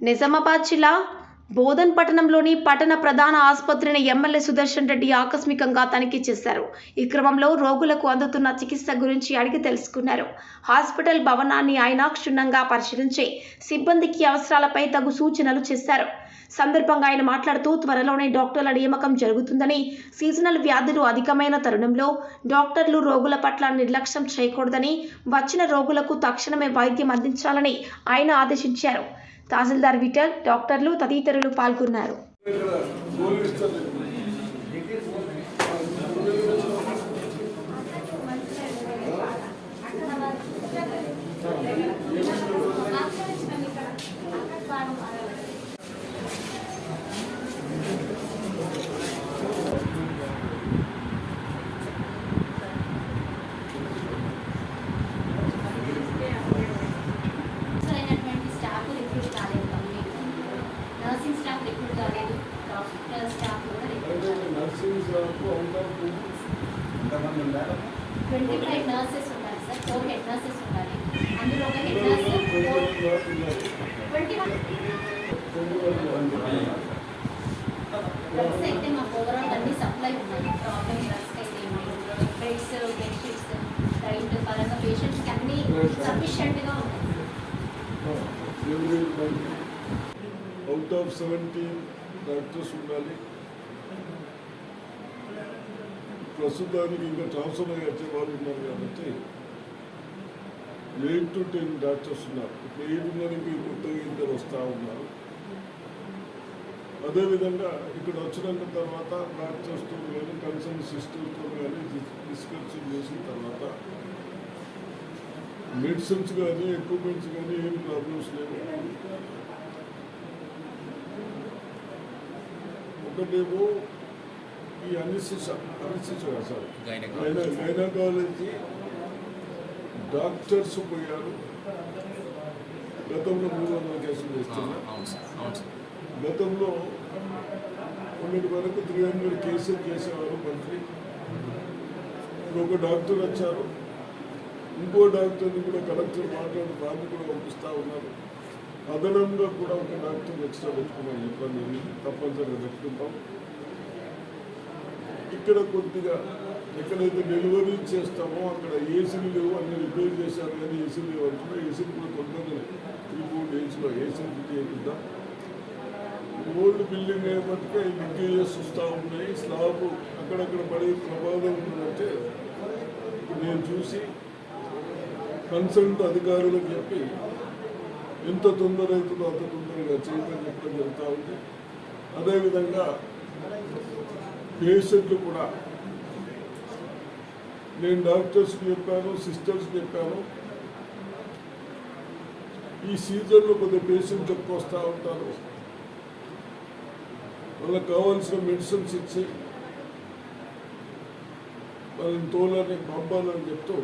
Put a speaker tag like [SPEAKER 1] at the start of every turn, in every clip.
[SPEAKER 1] నిజామాబాద్ జిల్లా బోధన్ పట్టణంలోని పట్టణ ప్రధాన ఆసుపత్రిని ఎమ్మెల్యే సుదర్శన్ రెడ్డి ఆకస్మికంగా తనిఖీ చేశారు. ఈ క్రమంలో రోగులకు అందుతున్న చికిత్స గురించి అడిగి తెలుసుకున్నారు. హాస్పిటల్ భవనాన్ని ఆయన క్షుణ్ణంగా పరిశీలించి సిబ్బందికి అవసరాలపై తగు సూచనలు చేశారు. సందర్భంగా ఆయన మాట్లాడుతూ త్వరలోనే డాక్టర్ల నియామకం జరుగుతుందని సీజనల్ వ్యాధులు అధికమైన తరుణంలో డాక్టర్లు రోగుల పట్ల నిర్లక్ష్యం చేయకూడదని వచ్చిన రోగులకు తక్షణమే వైద్యం అందించాలని ఆయన ఆదేశించారు. తహసీల్దార్ విఠల్ డాక్టర్లు తదితరులు పాల్గొన్నారు.
[SPEAKER 2] ట్వంటీ ఫైవ్ నర్సెస్ ఉండాలి సార్. ఫోర్ హెడ్ నర్సెస్ ఉండాలి. అందులో ఒక head nurse twenty one. Drugs అయితే మాకు ఓవరాల్ అన్ని సప్లై ఉన్నాయి. ప్రాబ్లమ్ డ్రగ్స్ అయితే బెడ్స్ బెడ్షీట్స్ డైట్ పరంగా పేషెంట్స్కి అన్ని సఫిషియెంట్గా ఉన్నాయి.
[SPEAKER 3] అవుట్ ఆఫ్ సెవెంటీన్ డాక్టర్స్ ఉండాలి. ప్రస్తుతానికి ఇంకా ట్రాన్స్ఫర్ అయ్యి వచ్చే వాళ్ళు ఉన్నారు కాబట్టి ఎయిట్ టు టెన్ డాక్టర్స్ ఉన్నారు. ఇప్పుడు ఎయిట్ కొత్తగా ఇద్దరు వస్తూ ఉన్నారు. అదేవిధంగా ఇక్కడ వచ్చినాక తర్వాత డాక్టర్స్తో కానీ కన్సర్న్ సిస్టర్స్తో కానీ డిస్కషన్ చేసిన తర్వాత మెడిసిన్స్ కానీ ఎక్విప్మెంట్స్ కానీ ఏం ప్రాబ్లమ్స్ లేవు. ఒకటేమో ఈ సార్ గైనకాలజీ. డాక్టర్స్ పోయారు. గతంలో మూడు వందల కేసులు చేస్తున్నారు గతంలో కొన్నిటి వరకు త్రీ హండ్రెడ్ కేసులు చేసేవారు ఇప్పుడు ఒక డాక్టర్ వచ్చారు. ఇంకో డాక్టర్ని కూడా కలెక్టర్ మాట్లాడి దాన్ని కూడా పంపిస్తూ ఉన్నారు. అదనంగా కూడా ఒక డాక్టర్ ఎక్స్ట్రా పెట్టుకున్నాం ఇబ్బంది. తప్పనిసరిగా పెట్టుకుంటాం ఇక్కడ కొద్దిగా ఎక్కడైతే డెలివరీ చేస్తామో అక్కడ ఏసీలు లేవు అన్ని రిపేర్ చేశారు కానీ ఏసీలు లేవు. అంటున్నా ఏసీలు కూడా తొందరగా త్రీ ఫోర్ డేస్లో ఏసీలు చేయకుండా. ఓల్డ్ బిల్డింగ్ అయ్యేపటికే లీకేజెస్ వస్తూ ఉన్నాయి. స్లాబ్ అక్కడక్కడ పడే ప్రమాదం ఉందంటే నేను చూసి కన్సల్ట్ అధికారులకు చెప్పి ఎంత తొందర అవుతుందో అంత తొందరగా చేయమని చెప్పడం జరుగుతూ ఉంది. అదేవిధంగా పేషెంట్లు కూడా. నేను డాక్టర్స్కి చెప్పాను సిస్టర్స్కి చెప్పాను. ఈ సీజన్లో కొద్దిగా పేషెంట్ ఎక్కువ వస్తూ ఉంటారు. వాళ్ళకి కావాల్సిన మెడిసిన్స్ ఇచ్చి వాళ్ళని తోలని పంపాలని చెప్తూ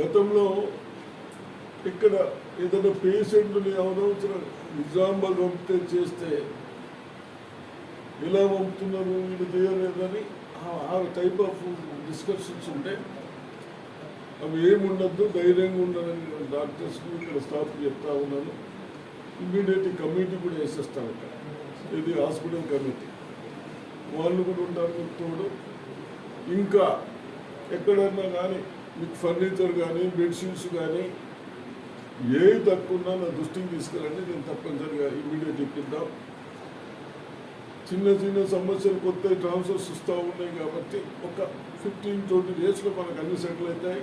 [SPEAKER 3] గతంలో ఇక్కడ ఏదైనా పేషెంట్ని అవనవసరం నిజామాబాద్ పంపితే చేస్తే ఎలా పంపుతున్నారు? వీళ్ళు చేయలేదని ఆ- ఆ టైప్ ఆఫ్ డిస్కషన్స్ ఉంటే అవి ఏముండద్దు ధైర్యంగా ఉండాలని డాక్టర్స్కి ఇక్కడ స్టాఫ్ చెప్తా ఉన్నాను. ఇమ్మీడియట్ కమిటీ కూడా వేసేస్తాను ఇక్కడ ఇది హాస్పిటల్ కమిటీ వాళ్ళు కూడా ఉంటారు తోడు. ఇంకా ఎక్కడన్నా కానీ మీకు ఫర్నిచర్ కానీ బెడ్షీట్స్ కానీ ఏ తక్కువ నా దృష్టికి తీసుకురండి నేను తప్పనిసరిగా ఇమ్మీడియట్ ఇప్పిద్దాం చిన్న చిన్న సమస్యలు కొత్త ట్రాన్స్ఫర్స్ వస్తూ ఉన్నాయి కాబట్టి ఒక ఫిఫ్టీన్ ట్వంటీ డేస్లో మనకు అన్ని సెటిల్ అవుతాయి.